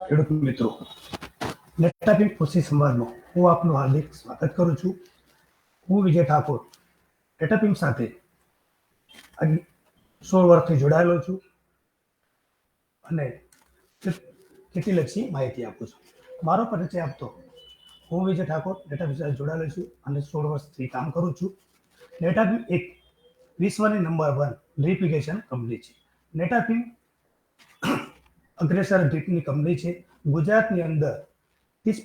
ખેડૂત મિત્રો. નેટાપિંગ કૃષિ સંવાદમાં હું આપનું હાર્દિક સ્વાગત કરું છું. હું વિજય ઠાકોર નેટાપિંગ સાથે આજે સોળ વર્ષથી જોડાયેલો છું અને ખેતીલક્ષી માહિતી આપું છું. મારો પરિચય આપતો હું વિજય ઠાકોર નેટાપિંગ સાથે જોડાયેલો છું અને સોળ વર્ષથી કામ કરું છું. નેટાપિંગ એક વિશ્વની નંબર વન રિપ્લિકેશન કંપની છે. નેટાપિંગ અગ્રેસર ડ્રીપની કંપની છે. ગુજરાતની અંદર ત્રીસ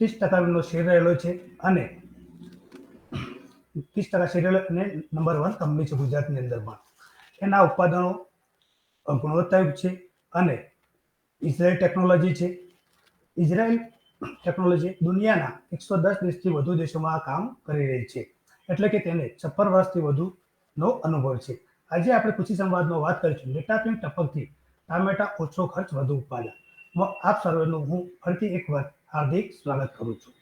ત્રીસ ટકાનો શેર રહેલો છે અને ત્રીસ ટકા શેર અને નંબર વન કંપની છે ગુજરાતની અંદર પણ. એના ઉત્પાદનો ગુણવત્તાયુક્ત છે અને ઇઝરાયલ ટેકનોલોજી છે. ઇઝરાયલ ટેકનોલોજી દુનિયાના એકસો દસ દેશથી વધુ દેશોમાં આ કામ કરી રહી છે. એટલે કે તેને છપ્પન વર્ષથી વધુનો અનુભવ છે. આજે આપણે કૃષિ સંવાદમાં વાત કરીશું. ડેટાપિંગ ટપકથી ટામેટા ઓછો ખર્ચ વધુ ઉત્પાદન આપ સર્વેનું હું ફરીથી એકવાર હાર્દિક સ્વાગત કરું છું.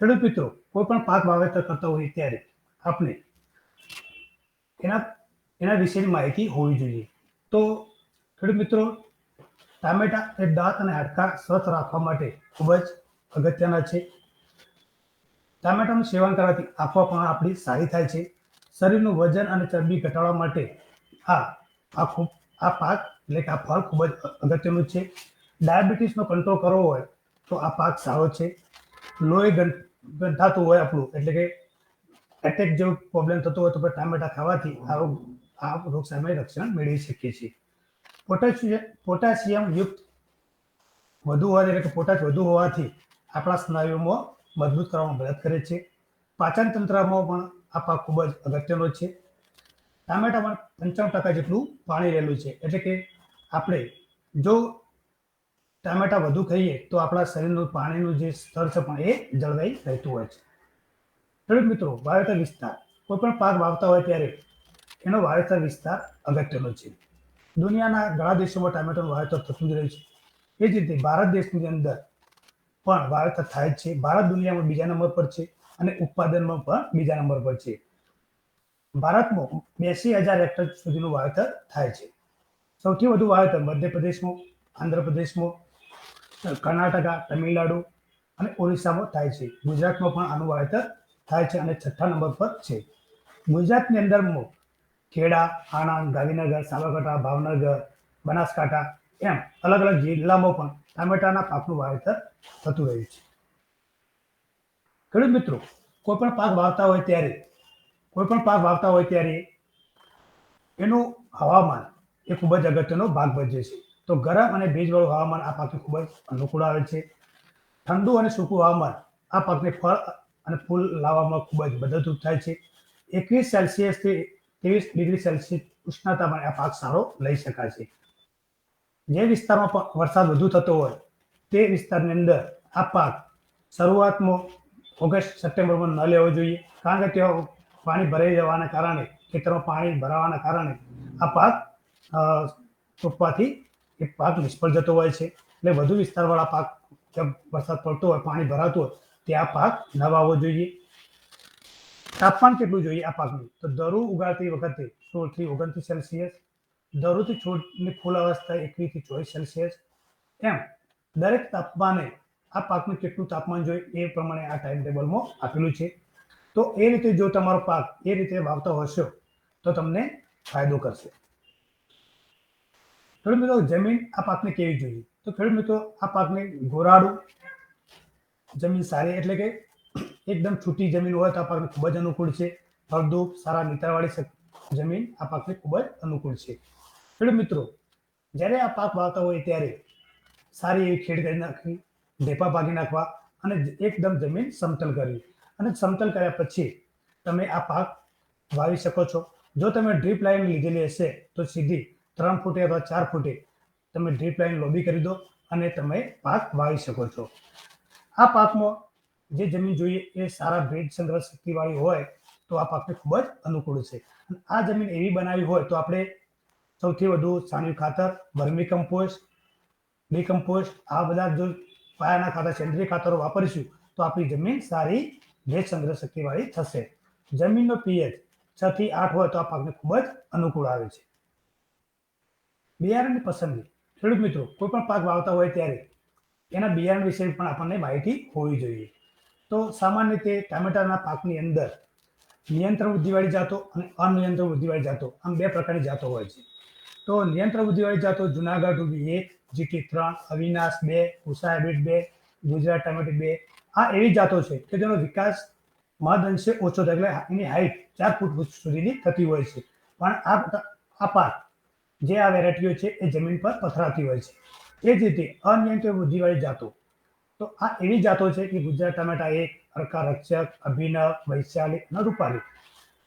ખેડૂત મિત્રો, કોઈ પણ પાક વાવેતર કરતા હોય ત્યારે આપણે એના એના વિશેની માહિતી હોવી જોઈએ. તો ખેડૂત મિત્રો, ટામેટા એ દાંત અને હાડકા સ્વસ્થ રાખવા માટે ખૂબ જ અગત્યના છે. ટામેટાનું સેવન કરવાથી આંખો પણ આપણી સારી થાય છે. શરીરનું વજન અને ચરબી ઘટાડવા માટે આ આ ખૂબ, આ પાક એટલે કે આ ફળ ખૂબ જ અગત્યનું છે. ડાયાબિટીસનો કંટ્રોલ કરવો હોય તો આ પાક સારો છે. લોહી ગં- ગંઠાતું હોય આપણું, એટલે કે એટેક જેવું પ્રોબ્લેમ થતો હોય તો પછી ટામેટા ખાવાથી આ રોગ આ રોગ સામે રક્ષણ મેળવી શકીએ છીએ. પોટેશિયમ પોટેશિયમ યુક્ત વધુ હોય, એટલે કે પોટાશ વધુ હોવાથી આપણા સ્નાયુમાં મજબૂત કરવામાં મદદ કરે છે. પાચન તંત્રમાં પણ આ પાક ખૂબ જ અગત્યનો છે. ટામેટામાં પંચાવન ટકા જેટલું પાણી રહેલું છે. એટલે કે આપણે જો ટામેટા વધુ ખાઈએ તો આપણા શરીરનું પાણીનું જે સ્તર છે પણ એ જળવાઈ રહેતું હોય છે. ખેડૂત મિત્રો, વાવેતર વિસ્તાર. કોઈ પણ પાક વાવતા હોય ત્યારે એનો વાવેતર વિસ્તાર અગત્યનો છે. દુનિયાના ઘણા દેશોમાં ટામેટાનું વાવેતર થતું જ રહ્યું છે. એ જ રીતે ભારત દેશની અંદર પણ વાવેતર થાય જ છે. ભારત દુનિયામાં બીજા નંબર પર છે અને ઉત્પાદનમાં પણ બીજા નંબર પર છે. ભારતમાં બેસી હજાર હેક્ટર સુધીનું વાવેતર થાય છે. સૌથી વધુ વાવેતર મધ્યપ્રદેશમાં, આંધ્રપ્રદેશમાં કર્ણાટકા, તમિલનાડુ અને ઓરિસ્સામાં થાય છે. ગુજરાતમાં પણ આનું વાવેતર થાય છે અને છઠ્ઠા નંબર પર છે. ગુજરાતની અંદર ખેડા, આણંદ, ગાંધીનગર, સાબરકાંઠા, ભાવનગર, બનાસકાંઠા એમ અલગ અલગ જિલ્લામાં પણ ટામેટાના પાકનું વાવેતર થતું રહ્યું છે. ખેડૂત મિત્રો, કોઈ પણ પાક વાવતા હોય ત્યારે, કોઈ પણ પાક વાવતા હોય ત્યારે એનું હવામાન એ ખૂબ જ અગત્યનો ભાગ ભજવે છે. તો ગરમ અને ભેજવાળું હવામાન આ પાકને ખૂબ જ અનુકૂળ આવે છે. ઠંડુ અને સૂકું હવામાન આ પાકને ફળ અને ફૂલ લાવવામાં ખૂબ જ મદદરૂપ થાય છે. એકવીસ સેલ્સિયસથી ત્રેવીસ ડિગ્રી સેલ્સિયસ ઉષ્ણતામાં આ પાક સારો લઈ શકાય છે. જે વિસ્તારમાં પણ વરસાદ વધુ થતો હોય તે વિસ્તારની અંદર આ પાક શરૂઆતમાં ઓગસ્ટ સપ્ટેમ્બરમાં ન લેવો જોઈએ. કારણ કે ત્યાં પાણી ભરાઈ જવાના કારણે ખેતરમાં પાણી ભરાવાના કારણે આ પાક રોપવાથી એ પાક નિષ્ફળ જતો હોય છે. એટલે વધુ વિસ્તારવાળા પાક જ્યાં વરસાદ પડતો હોય, પાણી ભરાતું હોય ત્યાં પાક ન વાવવો જોઈએ. તાપમાન કેટલું જોઈએ આ પાકનું? તો દરુ ઉગાડતી વખતે સોળથી ઓગણત્રીસ સેલ્સિયસ દરુથી છોડની ફૂલ અવસ્થા એકવીસથી ચોવીસ સેલ્સિયસ. એમ, દરેક તાપમાને આ પાકનું કેટલું તાપમાન જોઈએ એ પ્રમાણે આ ટાઈમ ટેબલમાં આપેલું છે. તો એ રીતે જો તમારો પાક એ રીતે વાવતા હશો, તો તમને ફાયદો કરશે. ખેડૂત મિત્રો, જમીન આ પાકને કેવી જોઈએ? તો ખેડૂત મિત્રો, આ પાકને ગોરાડું જમીન સારી એટલે કે એકદમ છૂટી જમીન હોય તો આ પાકને ખૂબ જ અનુકૂળ છે. ફળદ્રુપ સારા નિતરવાળી જમીન આ પાકને ખૂબ જ અનુકૂળ છે. ખેડૂત મિત્રો, જ્યારે આ પાક વાવતા હોય ત્યારે સારી એવી ખેડ કરી નાખવી, ઢેપા ભાગી નાખવા અને એકદમ જમીન સમતલ કરવી. અને સમતલ કર્યા પછી તમે આ પાક વાવી શકો છો. જો તમે ડ્રીપ લાઈન લીધેલી હશે તો સીધી ત્રણ ફૂટે અથવા ચાર ફૂટે તમે ડ્રીપ લાઈન લોબી કરી દો અને તમે પાક વાવી શકો છો. આ પાકમાં જે જમીન જોઈએ એ સારા ભેજ સંગ્રહ શક્તિવાળી હોય તો આ પાકને ખૂબ જ અનુકૂળ છે. આ જમીન એવી બનાવી હોય તો આપણે સૌથી વધુ છાણિયું ખાતર, વર્મી કમ્પોસ્ટ ડીકમ્પોસ્ટ આ બધા જો પાયાના ખાતર, સેન્દ્રીય ખાતરો વાપરીશું તો આપણી જમીન સારી ભેજ સંગ્રહ શક્તિવાળી થશે. જમીનનો પીએચ છ થી આઠ હોય તો આ પાકને ખૂબ જ અનુકૂળ આવે છે. બિયારણની પસંદગી. ખેડૂત મિત્રો કોઈ પણ પાક વાવતા હોય ત્યારે એના બિયારણ વિશે પણ આપણને માહિતી હોવી જોઈએ. તો સામાન્ય રીતે ટામેટાના પાકની અંદર નિયંત્રણ વૃદ્ધિવાળી જાતો અને અનિયંત્રણ વૃદ્ધિવાળી જાતો આમ બે પ્રકારની જાતો હોય છે. તો નિયંત્રણ વૃદ્ધિવાળી જાતો જુનાગઢ રૂબી એક જીટી ત્રણ, અવિનાશ બે ઉષા હાઇબ્રિડ બે, ગુજરાત ટામેટી બે. આ એવી જાતો છે કે જેનો વિકાસ મહદઅંશે ઓછો થાય એટલે એની હાઈટ ચાર ફૂટ સુધીની થતી હોય છે. પણ આ આ પાક જે આ વેરાયટીઓ છે એ જમીન પર પથરાતી હોય છે. એ જ રીતે અનિયંત્રિત વૃદ્ધિવાળી જાતો. તો આ એવી જાતો છે કે ગુજરાત ટમેટા એક અરકા રક્ષક, અભિનવ, વૈશાલી અને રૂપાલી.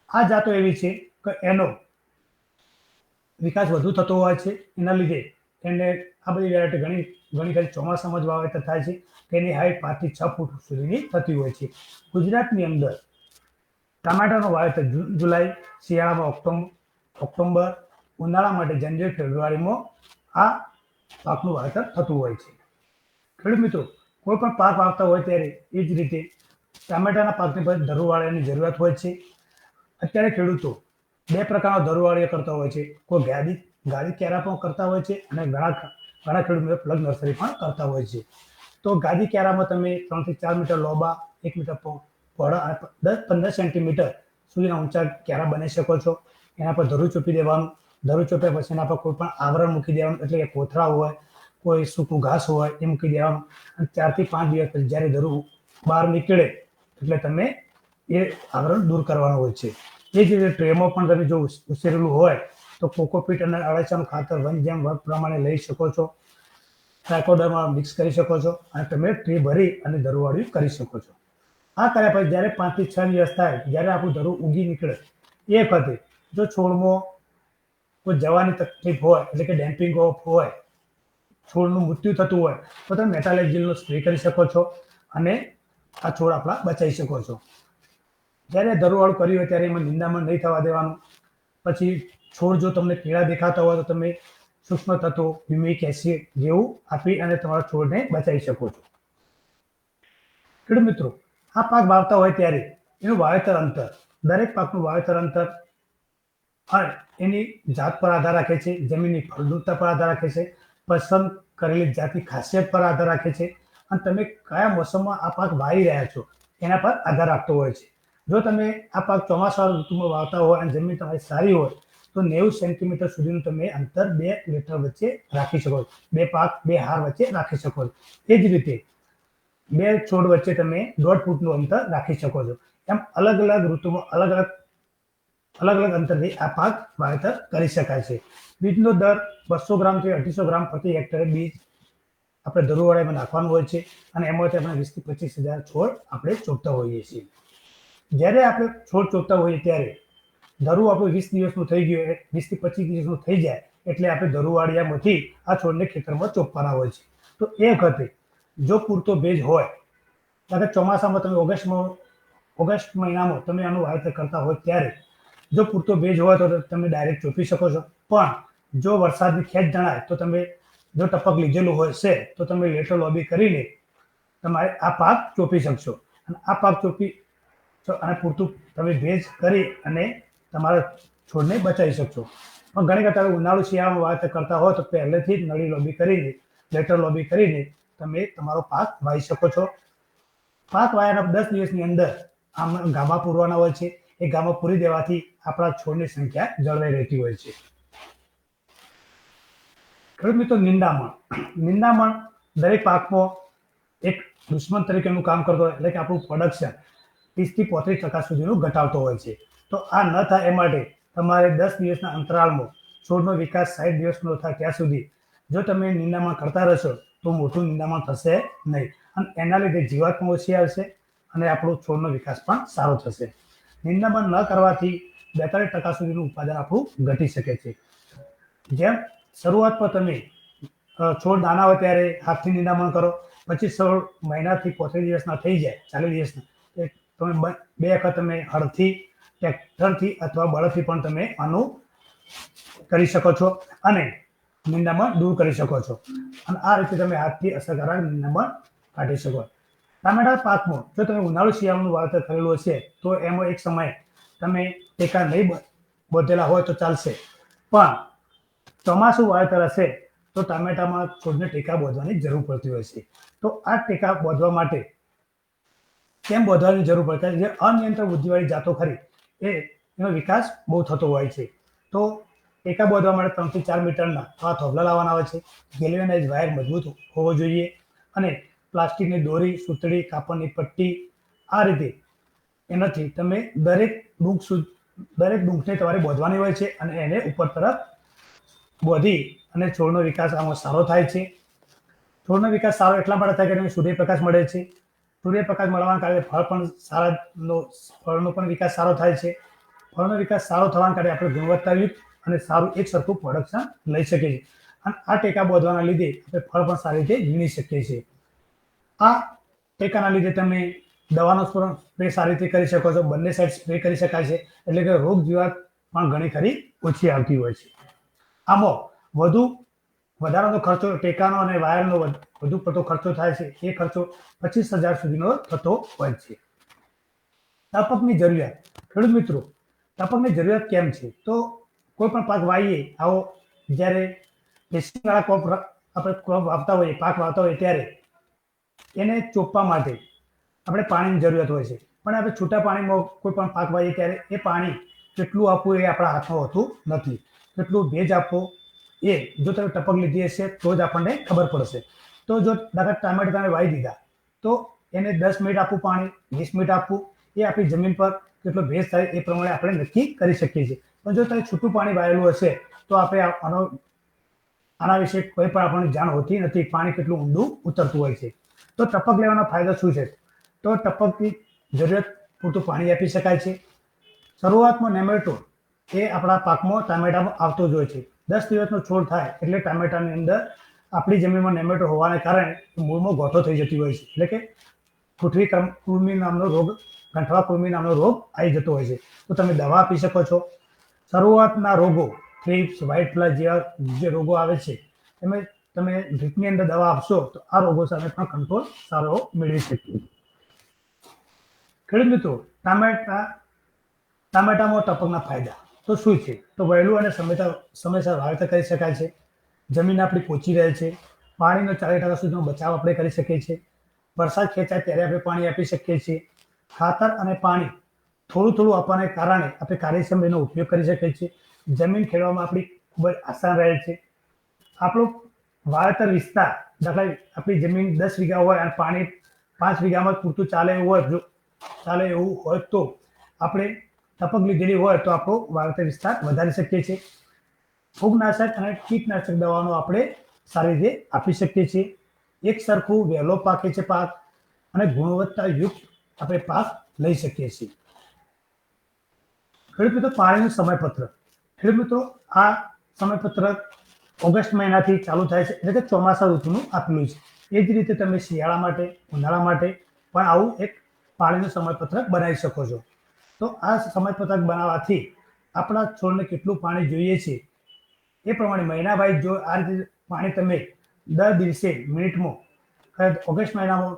આ જાતો એવી છે કે એનો વિકાસ વધુ થતો હોય છે. એના લીધે એને આ બધી વેરાયટી ઘણી ઘણી ખરી ચોમાસામાં જ વાવેતર થાય છે. તેની હાઈટ પાંચથી છ ફૂટ સુધીની થતી હોય છે. ગુજરાતની અંદર ટામેટાનું વાવેતર જુલાઈ, શિયાળામાં ઓક્ટોબર ઓક્ટોબર ઉનાળા માટે જાન્યુઆરી ફેબ્રુઆરીમાં આ પાકનું વાવેતર થતું હોય છે. ખેડૂત મિત્રો, કોઈ પણ પાક વાવતા હોય ત્યારે એ જ રીતે ટામેટાના પાકની પર ધરુવાળાની જરૂરિયાત હોય છે. અત્યારે ખેડૂતો બે પ્રકારના ધરુવાળીઓ કરતા હોય છે. કોઈ ગાડી ગાડી કેરા પણ કરતા હોય છે અને ઘણા ઘણા ખેડૂતો પ્લગ નર્સરી પણ કરતા હોય છે. તો ગાદી કેરામાં તમે ત્રણથી ચાર મીટર લોબા, એક મીટર પહોળા અને દસ, પંદર સેન્ટીમીટર સુધીના ઊંચા કેરા બની શકો છો. એના પર ધરું ચૂપી દેવાનું. ધરું ચોપ્યા પછી એના પર કોઈ પણ આવરણ મૂકી દેવાનું, એટલે કે કોથળા હોય, કોઈ સૂકું ઘાસ હોય, એ મૂકી દેવાનું. અને ચારથી પાંચ દિવસ પછી જ્યારે ધરું બહાર નીકળે, એટલે તમે એ આવરણ દૂર કરવાનું હોય છે. એ જ રીતે ટ્રેમાં પણ તમે જો ઉછેરેલું હોય, તો કોકોપીટ અને અળસિયાનું ખાતર વન જેમ વર્ગ પ્રમાણે લઈ શકો છો. ટ્રાકોડરમાં મિક્સ કરી શકો છો અને તમે ટ્રી ભરી અને ધરુવાળી કરી શકો છો. આ કર્યા પછી જ્યારે પાંચથી છ દિવસ થાય, જ્યારે આપણું ધરું ઉગી નીકળે, એ વખતે જો છોડમાં જવાની તકલીફ હોય, એટલે કે ડેમ્પિંગ ઓફ હોય, છોડનું મૃત્યુ થતું હોય, તો તમે મેટાલેક્ઝિલનો સ્પ્રે કરી શકો છો અને આ છોડ આપણા બચાવી શકો છો. જ્યારે દરવાળું કર્યું હોય ત્યારે એમાં નિંદામણ નહીં થવા દેવાનું. પછી છોડ જો તમને પીળા દેખાતા હોય તો તમે સૂક્ષ્મ તત્વો, હ્યુમિક એસિડ જેવું આપી અને તમારા છોડને બચાવી શકો છો. ખેડૂત મિત્રો, આ પાક વાવતા હોય ત્યારે એનું વાવેતર અંતર, દરેક પાકનું વાવેતર અંતર અને એની જાત પર આધાર રાખે છે, જમીનની ફળદ્રુપતા પર આધાર રાખે છે, પસંદ કરેલી જાતની ખાસિયત પર આધાર રાખે છે અને તમે કયા મોસમમાં આ પાક વાવી રહ્યા છો એના પર આધાર રાખતો હોય છે. જો તમે આ પાક ચોમાસા ઋતુમાં વાવતા હોય અને જમીન તમારી સારી હોય, તો નેવું સેન્ટીમીટર સુધીનું તમે અંતર બે મીટર વચ્ચે રાખી શકો બે પાક, બે હાર વચ્ચે રાખી શકો એ જ રીતે બે છોડ વચ્ચે તમે દોઢ ફૂટનું અંતર રાખી શકો છો. એમ અલગ અલગ ઋતુમાં અલગ અલગ અલગ અલગ અંતરથી આ પાક વાવેતર કરી શકાય છે. બીજનો દર બસો ગ્રામથી અઢીસો ગ્રામ પ્રતિ હેક્ટરે બીજ આપણે ધરુવાળામાં નાખવાનું હોય છે અને એમાંથી આપણે વીસથી પચીસ હજાર છોડ આપણે ચોપતા હોઈએ છીએ. જ્યારે આપણે છોડ ચોપતા હોઈએ ત્યારે ધરુ આપણું વીસ દિવસનું થઈ ગયું વીસથી પચીસ દિવસનું થઈ જાય એટલે આપણે ધરુવાળિયામાંથી આ છોડને ખેતરમાં ચોપવાના હોય છે. તો એ વખતે જો પૂરતો ભેજ હોય કે ચોમાસામાં તમે ઓગસ્ટમાં, ઓગસ્ટ મહિનામાં તમે આનું વાવેતર કરતા હોય ત્યારે જો પૂરતો ભેજ હોય તો તમે ડાયરેક્ટ ચોપી શકો છો. પણ જો વરસાદની ખેંચ જણાય તો તમે જો ટપક લીધેલું હોય છે, તો તમે લેટર લોબી કરીને તમારે આ પાક ચોપી શકશો. અને આ પાક ચોપી અને પૂરતું તમે ભેજ કરી અને તમારા છોડને બચાવી શકશો. પણ ઘણી વખત ઉનાળુ શિયાળામાં વાવેતર કરતા હોય તો પહેલેથી જ નળી લોબી કરીને, લેટર લોબી કરીને તમે તમારો પાક વાવી શકો છો. પાક વાયાના દસ દિવસની અંદર આમ ગાભા પૂરવાના હોય છે. એ ગામો પૂરી દેવાથી આપણા છોડની સંખ્યા જળવાઈ રહેતી હોય છે. ખેડૂત મિત્રો, નિંદામણ. નિંદામણ દરેક પાકમાં એક દુશ્મન તરીકેનું કામ કરતો હોય, એટલે કે આપણું પ્રોડક્શન ત્રીસથી પોત્રીસ ટકા સુધીનું ઘટાડતો હોય છે. તો આ ન થાય એ માટે તમારે દસ દિવસના અંતરાળમાં છોડનો વિકાસ સાઠ દિવસનો થાય ત્યાં સુધી જો તમે નિંદામણ કરતા રહેશો, તો મોટું નિંદામણ થશે નહીં. અને એના લીધે જીવાત પણ ઓછી આવશે અને આપણો છોડનો વિકાસ પણ સારો થશે. નિંદામણ ન કરવાથી બેતાલીસ ટકા સુધીનું ઉત્પાદન આપણું ઘટી શકે છે. જેમ શરૂઆતમાં તમે છોડ નાના હોય ત્યારે હાથથી નિંદામણ કરો, પછી સોળ મહિનાથી પોત્રીસ દિવસના થઈ જાય, ચાલીસ દિવસના તમે બે વખત તમે હળથી, ટ્રેક્ટરથી અથવા બળદથી પણ તમે આનું કરી શકો છો અને નિંદામણ દૂર કરી શકો છો. અને આ રીતે તમે હાથથી અસરકારક નિંદામણ કાઢી શકો. ટામેટા પાકમાં જો તમે ઉનાળુ શિયાળાનું વાવેતર કરેલું હશે, તો એમાં એક સમયે તમે ટેકા નહીં બધેલા હોય તો ચાલશે. પણ ચોમાસું વાવેતર હશે, તો ટામેટામાં છોડને ટેકા બોધવાની જરૂર પડતી હોય છે. તો આ ટેકા બોધવા માટે કેમ બોધવાની જરૂર પડતી જે અનિયંત્રિત બુદ્ધિવાળી જાતો ખરી, એ, એનો વિકાસ બહુ થતો હોય છે. તો ટેકા બોધવા માટે ત્રણથી ચાર મીટરના આ થોભલા લાવવાના આવે છે. ગેલવેનાઇઝ વાયર મજબૂત હોવો જોઈએ અને પ્લાસ્ટિકની દોરી, સૂતળી કાપડની પટ્ટી, આ રીતે એનાથી તમે દરેક બુક દરેક બુકને તમારે બોધવાની હોય છે અને એને ઉપર તરફ બોધી અને છોડનો વિકાસ આમાં સારો થાય છે. છોડનો વિકાસ સારો એટલા માટે થાય કે સૂર્યપ્રકાશ મળે છે. સૂર્યપ્રકાશ મળવાના કારણે ફળ પણ સારાનો ફળનો પણ વિકાસ સારો થાય છે. ફળનો વિકાસ સારો થવાના કારણે આપણે ગુણવત્તાયુક્ત અને સારું એક સરખું પ્રોડક્શન લઈ શકીએ છીએ. અને આ ટેકા બોધવાના લીધે આપણે ફળ પણ સારી રીતે વીણી શકીએ છીએ. આ ટેકાના લીધે તમે દવાનો સ્પ્રે સારી રીતે કરી શકો છો. બંને સાઈડ સ્પ્રે કરી શકાય છે. એટલે કે રોગ જીવાત પણ ઘણી ખરી ઓછી આવતી હોય છે. આમાં વધુ વધારાનો ખર્ચો ટેકાનો અને વાયરનો વધ- પડતો ખર્ચો થાય છે. એ ખર્ચો પચીસ હજાર સુધીનો થતો હોય છે. ટપકની જરૂરિયાત. ખેડૂત મિત્રો ટપકની જરૂરિયાત કેમ છે? તો કોઈ પણ પાક વાવીએ, આવો જ્યારે વાળા ક્રોપ આપણે ક્રોપ વાવતા હોઈએ, પાક વાવતા હોઈએ ત્યારે એને ચોપવા માટે આપણે પાણીની જરૂરિયાત હોય છે. પણ આપણે છૂટા પાણીમાં કોઈ પણ પાક વાવીએ ત્યારે એ પાણી કેટલું આપવું એ આપણા હાથમાં હોતું નથી. કેટલું ભેજ આપવો એ જો તમે ટપક લીધી હશે તો જ આપણને ખબર પડશે. તો જો દાખલા ટામેટા તમે વાવી દીધા, તો એને દસ મિનિટ આપવું પાણી, વીસ મિનિટ આપવું, એ આપણી જમીન પર કેટલો ભેજ થાય એ પ્રમાણે આપણે નક્કી કરી શકીએ છીએ. પણ જો તમે છૂટું પાણી વાયેલું હશે, તો આપણે આનો આના વિશે કોઈ પણ આપણને જાણ હોતી નથી, પાણી કેટલું ઊંડું ઉતરતું હોય છે. તો ટપક લેવાનો ફાયદો શું છે? તો ટપકની જરૂરિયાત પૂરતું પાણી આપી શકાય છે. શરૂઆતમાં નેમેટો એ આપણા પાકમાં ટામેટામાં આવતો જ હોય છે. દસ દિવસનો છોડ થાય એટલે ટામેટાની અંદર આપણી જમીનમાં નેમેટો હોવાને કારણે મૂળમાં ગોઠો થઈ જતી હોય છે. એટલે કે પૃથ્વી કૃમિ નામનો રોગ કંઠવા કૃમિ નામનો રોગ આવી જતો હોય છે. તો તમે દવા આપી શકો છો. શરૂઆતના રોગો, થ્રીપ્સ, વ્હાઇટ ફ્લાય જેવા જે રોગો આવે છે તમે તમે ડ્રીપની અંદર દવા આપશો તો આ રોગો સામે પણ કંટ્રોલ સારો મેળવી શકીએ. ખેડૂત મિત્રો, ટામેટા, ટામેટામાં ટપકના ફાયદા. તો શું છે? તો વહેલું અને સમયસર સમયસર વાવેતર કરી શકાય છે. જમીન આપણી પોચી રહે છે. પાણીનો ચાલીસ ટકા સુધીનો બચાવ આપણે કરી શકીએ છીએ. વરસાદ ખેંચાય ત્યારે આપણે પાણી આપી શકીએ છીએ. ખાતર અને પાણી થોડું થોડું આપવાને કારણે આપણે કાર્યક્ષમ એનો ઉપયોગ કરી શકીએ છીએ. જમીન ખેડવામાં આપણી ખૂબ જ આસાન રહે છે. આપણો વાવેતર વિસ્તાર દાખલા આપણી જમીન દસ વીઘા હોય અને પાણી પાંચ વીઘામાં પૂરતું ચાલે એવું હોય, જો ચાલે એવું હોય તો આપણે ટપક લીધેલી હોય તો આપણો વાવેતર વિસ્તાર વધારી શકીએ છીએ. ફૂગનાશક અને કીટનાશક દવાનો આપણે સારી રીતે આપી શકીએ છીએ. એક સરખું વહેલો પાકે છે પાક અને ગુણવત્તાયુક્ત આપણે પાક લઈ શકીએ છીએ. ખેડૂત મિત્રો, પાણીનું સમયપત્રક. ખેડૂત મિત્રો, આ સમયપત્રક ઓગસ્ટ મહિનાથી ચાલુ થાય છે એટલે કે ચોમાસા ઋતુનું આપેલું છે. એ જ રીતે તમે શિયાળા માટે, ઉનાળા માટે પણ આવું એક પાણીનું સમયપત્રક બનાવી શકો છો. તો આ સમયપત્રક બનાવવાથી આપણા છોડને કેટલું પાણી જોઈએ છે એ પ્રમાણે મહિનાભાઈ, જો આ રીતે પાણી તમે દર દિવસે મિનિટમાં, કદાચ ઓગસ્ટ મહિનામાં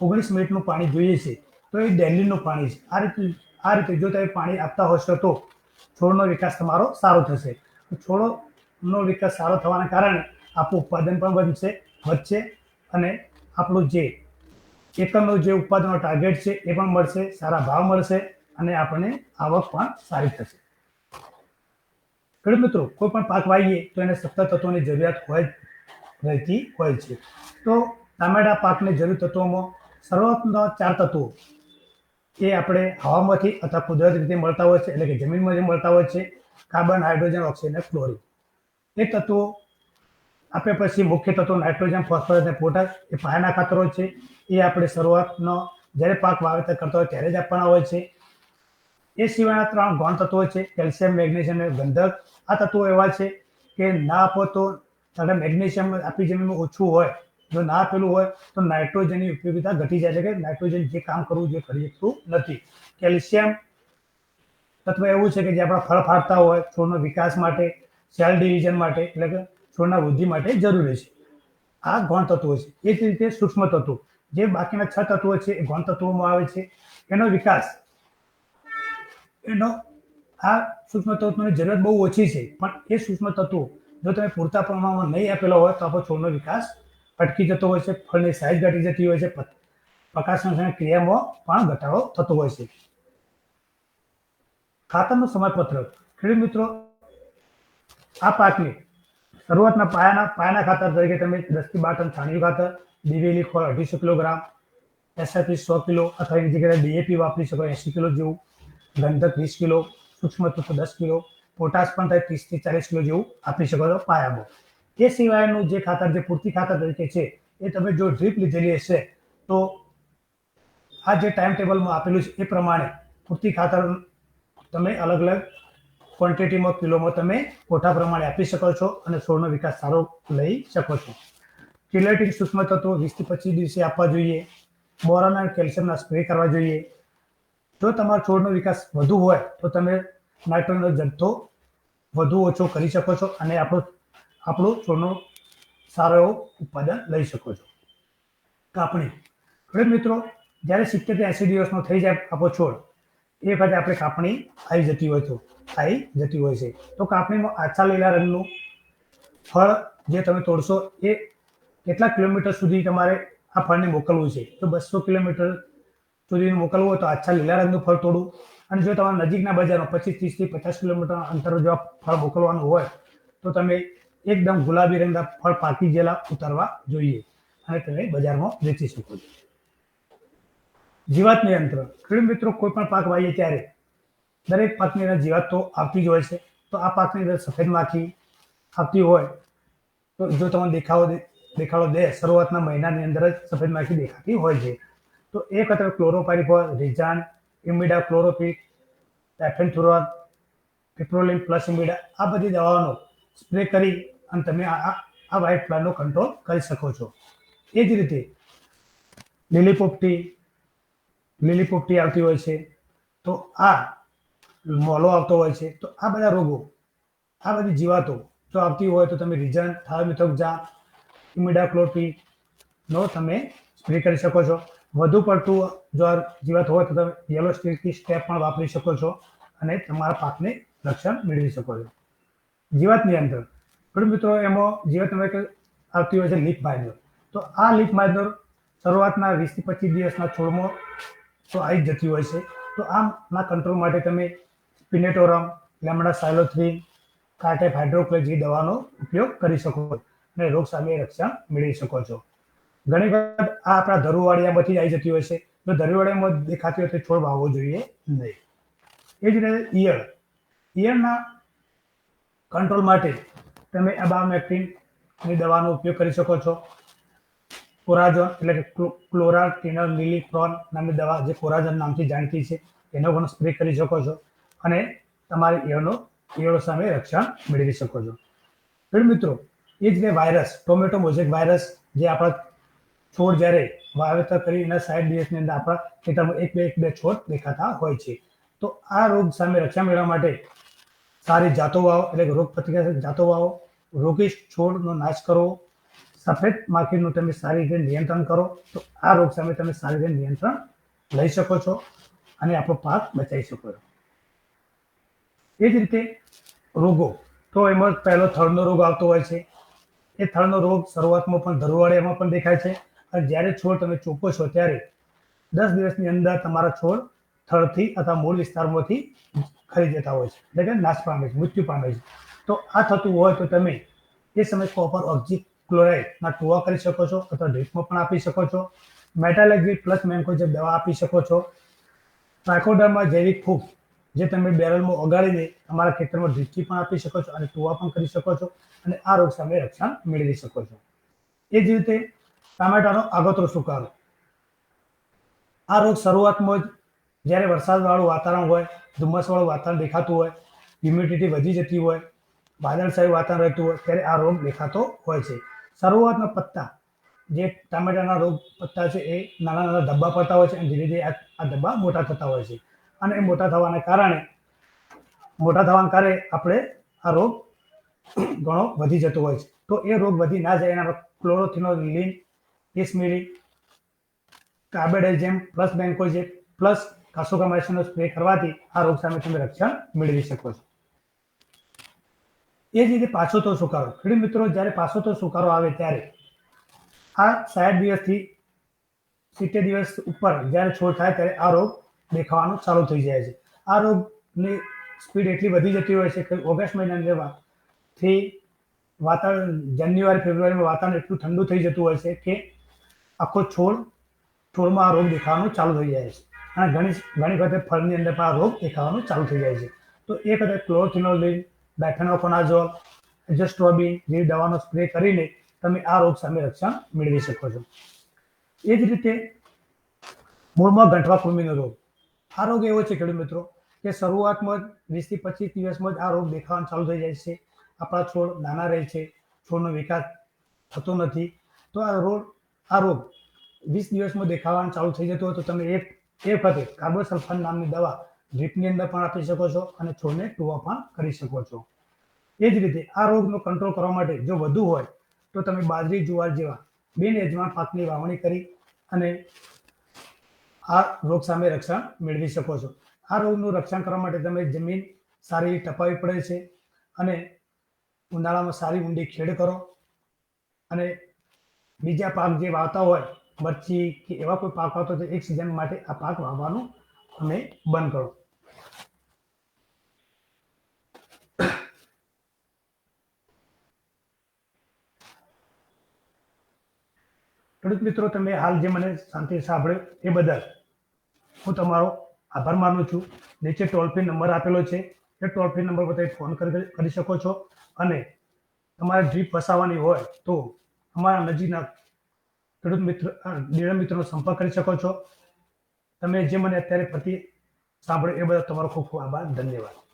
ઓગણીસ મિનિટનું પાણી જોઈએ છે, તો એ ડેલીનું પાણી છે. આ રીતે આ રીતે જો તમે પાણી આપતા હશો તો છોડનો વિકાસ તમારો સારો થશે. તો છોડનો વિકાસ સારો થવાના કારણે આપણું ઉત્પાદન પણ વધશે વધશે અને આપણું જે એકમનું જે ઉત્પાદનનો ટાર્ગેટ છે એ પણ મળશે, સારા ભાવ મળશે અને આપણને આવક પણ સારી થશે. ખેડૂત મિત્રો, કોઈ પણ પાક વાવીએ તો એને સત્તર તત્વોની જરૂરિયાત હોય રહેતી હોય છે. તો ટામેટા પાકને જરૂર તત્વોમાં સર્વતના ચાર તત્વો એ આપણે હવામાંથી અથવા કુદરતી રીતે મળતા હોય છે, એટલે કે જમીનમાંથી મળતા હોય છે, કાર્બન, હાઇડ્રોજન, ઓક્સિજન અને એ તત્વો આપણે પછી મુખ્ય તત્વો નાઇટ્રોજન, ફોસ્ફરસ અને પોટાશ એ પાયાના ખાતરો છે. એ આપણે શરૂઆતનો જ્યારે પાક વાવેતર કરતા હોય ત્યારે જ આપવાના હોય છે. એ સિવાયના ત્રણ ગૌણ તત્વો છે, કેલ્શિયમ, મેગ્નેશિયમ અને ગંધક. આ તત્વો એવા છે કે ના આપો તો તારે મેગ્નેશિયમ આપણી જમીનમાં ઓછું હોય, જો ના આપેલું હોય તો નાઇટ્રોજનની ઉપયોગિતા ઘટી જાય છે કે નાઇટ્રોજન જે કામ કરવું જે કરી શકતું નથી. કેલ્શિયમ તત્વ એવું છે કે જે આપણા ફળ ફાળતા હોય, છોડનો વિકાસ માટે સેલ ડિવિઝન માટે, એટલે કે છોડના વૃદ્ધિ માટે જરૂરી છે. આ ગૌણ તત્વો છે. એ જ રીતે સૂક્ષ્મ તત્વો. જે બાકીના છ તત્વો છે, એ ગૌણ તત્વોમાં આવે છે. એનો વિકાસ. એનો આ સૂક્ષ્મ તત્વોની જરૂરત બહુ ઓછી છે. પણ એ સૂક્ષ્મ તત્વો, જો તમે પૂરતા પ્રમાણમાં નહીં આપેલો હોય, તો આપણો છોડનો વિકાસ અટકી જતો હોય છે. ફળની સાઇઝ ઘટી જતી હોય છે. પ- પ્રકાશસંશ્લેષણ ક્રિયામાં પણ ઘટાડો થતો હોય છે. ખાતરનું સમયપત્રક. ખેડૂત મિત્રો આ પાકની શરૂઆતના પાયાના પાયાના ખાતર તરીકે તમે દસથી બાર ટન છાણિયું ખાતર, દિવેલી ખોળ અઢીસો કિલોગ્રામ એસઆરપી સો કિલો અથવા એની જગ્યાએ ડીએપી વાપરી શકો એસી કિલો જેવું, ગંધક વીસ કિલો, સૂક્ષ્મ તત્વ દસ કિલો, પોટાશ પણ થાય ત્રીસથી ચાલીસ કિલો જેવું આપી શકો છો પાયામાં. એ સિવાયનું જે ખાતર, જે પૂરતી ખાતર તરીકે છે, એ તમે જો ડ્રીપ લીધેલી હશે, તો આ જે ટાઈમ ટેબલમાં આપેલું છે, એ પ્રમાણે પૂરતી ખાતર તમે અલગ અલગ ક્વોન્ટિટીમાં કિલોમાં તમે કોઠા પ્રમાણે આપી શકો છો અને છોડનો વિકાસ સારો લઈ શકો છો. કિલેટિક સૂક્ષ્મ તત્વો વીસથી પચીસ દિવસે આપવા જોઈએ. બોરોન અને કેલ્શિયમના સ્પ્રે કરવા જોઈએ. જો તમારો છોડનો વિકાસ વધુ હોય, તો તમે નાઇટ્રોજનનો જથ્થો વધુ ઓછો કરી શકો છો અને આપણો આપણો છોડનો સારો એવો ઉત્પાદન લઈ શકો છો. કાપણી. હવે મિત્રો, જ્યારે સિત્તેર એંસી દિવસનો થઈ જાય આપણો છોડ એ વખતે આપણે કાપણી આવી જતી હોય તો, આવી જતી હોય છે. તો કાપણીમાં આછા લીલા રંગનું ફળ જે તમે તોડશો એ કેટલા કિલોમીટર સુધી તમારે આ ફળને મોકલવું છે? તો બસો કિલોમીટર સુધી મોકલવું હોય તો આછા લીલા રંગનું ફળ તોડવું અને જો તમારા નજીકના બજારમાં પચીસ ત્રીસથી પચાસ કિલોમીટર અંતર જો ફળ મોકલવાનું હોય, તો તમે એકદમ ગુલાબી રંગના ફળ પાકી ગયેલા ઉતારવા જોઈએ. અને તમે બજારમાં વેચી શકો છો. જીવાત નિયંત્રણ ખેડૂત મિત્રો, કોઈ પણ પાક વાવીએ ત્યારે દરેક પાકની અંદર જીવાત તો આવતી જ હોય છે. તો આ પાકની અંદર સફેદ માખી આવતી હોય તો જો તમને દેખાવો દેખાડો દે, શરૂઆતના મહિનાની અંદર જ સફેદ માખી દેખાતી હોય છે. તો એ વખતે ક્લોરોપાયરીફોર રિઝાન ઇમિડા ક્લોરોપિક એફેન્થુરોન પેટ્રોલિયમ પ્લસ ઇમિડા, આ બધી દવાઓનો સ્પ્રે કરી અને તમે આ, આ- વાઇટ પ્લાનનો કંટ્રોલ કરી શકો છો. એ જ રીતે લીલી પોપટી લીલી પોપટી આવતી હોય છે, તો આ મોલો આવતો હોય છે, તો આ બધા રોગો, આ બધી જીવાતો જો આવતી હોય તો તમે રિઝન થાયોમિથોક્ઝા ઇમિડાક્લોપી નો તમે સ્પ્રે કરી શકો છો. વધુ પડતું જો આ જીવાત હોય તો તમે યલો સ્ટીલથી સ્ટેપ પણ વાપરી શકો છો અને તમારા પાકને રક્ષણ મેળવી શકો છો. જીવાત નિયંત્રણ પણ મિત્રો એમાં જીવાત તમે આવતી હોય છે લીફ માઇનર. તો આ લીફ માઇનર શરૂઆતના વીસથી પચીસ દિવસના છોડમાં તો આવી જતી હોય છે. તો આમના કંટ્રોલ માટે તમે પિનેટોરમ, લેમડા સાયલોથ્રીન કાર્ટેપ હાઇડ્રોક્લોર જેવી દવાનો ઉપયોગ કરી શકો અને રોગ સામે રક્ષણ મેળવી શકો છો. ઘણી વખત આ આપણા ધરુવાડિયામાંથી આવી જતી હોય છે. તો ધરુવાડિયામાં દેખાતી હોય તો છોડ વાવવો જોઈએ નહીં. એ જ રીતે ઈયળ. ઈયળના કંટ્રોલ માટે તમે અબામેક્ટિનની દવાનો ઉપયોગ કરી શકો છો. કોરાઝોન એટલે કે ક્લો- ક્લોરાટિનલ મિલિફ્રોન નામની દવા જે કોરાજોન નામથી જાણીતી છે, એનો પણ સ્પ્રે કરી શકો છો અને તમારી ઈયળનો, ઈયળો સામે રક્ષણ મેળવી શકો છો. ફેર મિત્રો, એ જ રીતે વાયરસ ટોમેટો મોઝેક વાયરસ જે આપણા છોડ જ્યારે વાવેતર કરી એના સાઈડ દિવસની અંદર આપણા ખેતરમાં એક બે એક બે છોડ દેખાતા હોય છે. તો આ રોગ સામે રક્ષણ મેળવવા માટે સારી જાતો વાવો, એટલે રોગ પ્રતિકારક જાતો વાવો, રોગી છોડનો નાશ કરવો સફેદ માખીનું તમે સારી રીતે નિયંત્રણ કરો તો આ રોગ સામે તમે સારી રીતે નિયંત્રણ લઈ શકો છો અને આપણો પાક બચાવી શકો છો. એ જ રીતે રોગો, તો એમાં પહેલો થળનો રોગ આવતો હોય છે. એ થળનો રોગ શરૂઆતમાં પણ ધરુવાડિયામાં પણ દેખાય છે અને જ્યારે છોડ તમે ચોપો છો ત્યારે દસ દિવસની અંદર તમારા છોડ થળથી અથવા મૂળ વિસ્તારમાંથી ખરી જતા હોય છે. એટલે કે નાશ પામે છે, મૃત્યુ પામે છે. તો આ થતું હોય તો તમે એ સમયે કોપર ઓક્ઝી ક્લોરાઇડના ટુવા કરી શકો છો અથવા ડ્રીપમાં પણ આપી શકો છો. મેટાલેક્ઝી પ્લસ મેન્કોજેબ દવા આપી શકો છો. ટ્રાકોડરમાં જૈવિક ફૂગ જે તમે બેરલમાં ઓગાળીને તમારા ખેતરમાં ડ્રીપથી પણ આપી શકો છો અને ટુવા પણ કરી શકો છો અને આ રોગ સામે રક્ષણ મેળવી શકો છો. એ જ રીતે ટામેટાનો આગોતરો સુકારો. આ રોગ શરૂઆતમાં જ જ્યારે વરસાદવાળું વાતાવરણ હોય, ધુમ્મસવાળું વાતાવરણ દેખાતું હોય હ્યુમિડિટી વધી જતી હોય વાદળશાહી વાતાવરણ રહેતું હોય, ત્યારે આ રોગ દેખાતો હોય છે. શરૂઆતના પત્તા. જે ટામેટાના રોગ પત્તા છે એ નાના નાના ધબ્બા પડતા હોય છે અને ધીરે ધીરે આ ધબ્બા મોટા થતા હોય છે. અને એ મોટા થવાના કારણે, મોટા થવાના કારણે આપણે આ રોગ ઘણો વધી જતો હોય છે. તો એ રોગ વધી ના જાય એના ક્લોરોથિનોલિન ઇસમિલી કાર્બેડાઇઝેમ પ્લસ બેન્કોજેબ પ્લસ કાસોકામાઇસિનનો સ્પ્રે કરવાથી આ રોગ સામે તમે રક્ષણ મેળવી શકો છો. એ જ રીતે પાછો તો સુકારો. ખેડૂત મિત્રો, જ્યારે પાછો તો સુકારો આવે ત્યારે આ સાઠ દિવસથી સિત્તેર દિવસ ઉપર જ્યારે છોડ થાય ત્યારે આ રોગ દેખાવાનું ચાલુ થઈ જાય છે. આ રોગની સ્પીડ એટલી વધી જતી હોય છે કે ઓગસ્ટ મહિનાની અંદરથી વાતાવરણ, જાન્યુઆરી, ફેબ્રુઆરીમાં વાતાવરણ એટલું ઠંડુ થઈ જતું હોય છે કે આખો છોડ, છોડમાં આ રોગ દેખાવાનું ચાલુ થઈ જાય છે. અને ઘણી ઘણી વખતે ફળની અંદર પણ આ રોગ દેખાવાનું ચાલુ થઈ જાય છે. તો એ વખતે ક્લોરોથિનોલિન ડાયફેનોકોનાઝોલ એજસ્ટ્રોબિન જેવી દવાનો સ્પ્રે કરીને તમે આ રોગ સામે રક્ષણ મેળવી શકો છો. એ જ રીતે મૂળમાં ગંઠવા કૃમિનો રોગ. આ રોગ એવો છે ખેડૂત મિત્રો કે શરૂઆતમાં જ વીસથી પચીસ દિવસમાં જ આ રોગ દેખાવાનું ચાલુ થઈ જાય છે. આપણા છોડ નાના રહે છે, છોડનો વિકાસ થતો નથી. તો આ રોગ આ રોગ વીસ દિવસમાં દેખાવાનું ચાલુ થઈ જતો હોય તો તમે એક એ વખતે કાર્બોસલ્ફાન નામની દવા ડ્રીપની અંદર પણ આપી શકો છો અને છોડને ટુવા પણ કરી શકો છો. એ જ રીતે આ રોગનો કંટ્રોલ કરવા માટે જો વધુ હોય તો તમે બાજરી, જુવાર જેવા બિન યજમાન પાકની વાવણી કરી અને આ રોગ સામે રક્ષણ મેળવી શકો છો. આ રોગનું રક્ષણ કરવા માટે તમે જમીન સારી ટપાવી પડે છે અને ઉનાળામાં સારી ઊંડી ખેડ કરો અને બીજા પાક જે વાવતા હોય મરચી કે એવા કોઈ પાક વાવતો એક સિઝન માટે આ પાક વાવવાનું તમે બંધ કરો. ખેડૂત મિત્રો, તમે હાલ જે મને શાંતિ સાંભળ્યો એ બદલ હું તમારો આભાર માનું છું. નીચે ટોલ ફ્રી નંબર આપેલો છે. એ ટોલ ફ્રી નંબર પર તમે ફોન કરી શકો છો. અને તમારે ડ્રીપ ફસાવવાની હોય તો અમારા નજીકના ખેડૂત મિત્ર નિર્ણય મિત્રનો સંપર્ક કરી શકો છો. તમે જે મને અત્યારે પ્રતિ સાંભળ્યો એ બધા તમારો ખૂબ ખૂબ આભાર. ધન્યવાદ.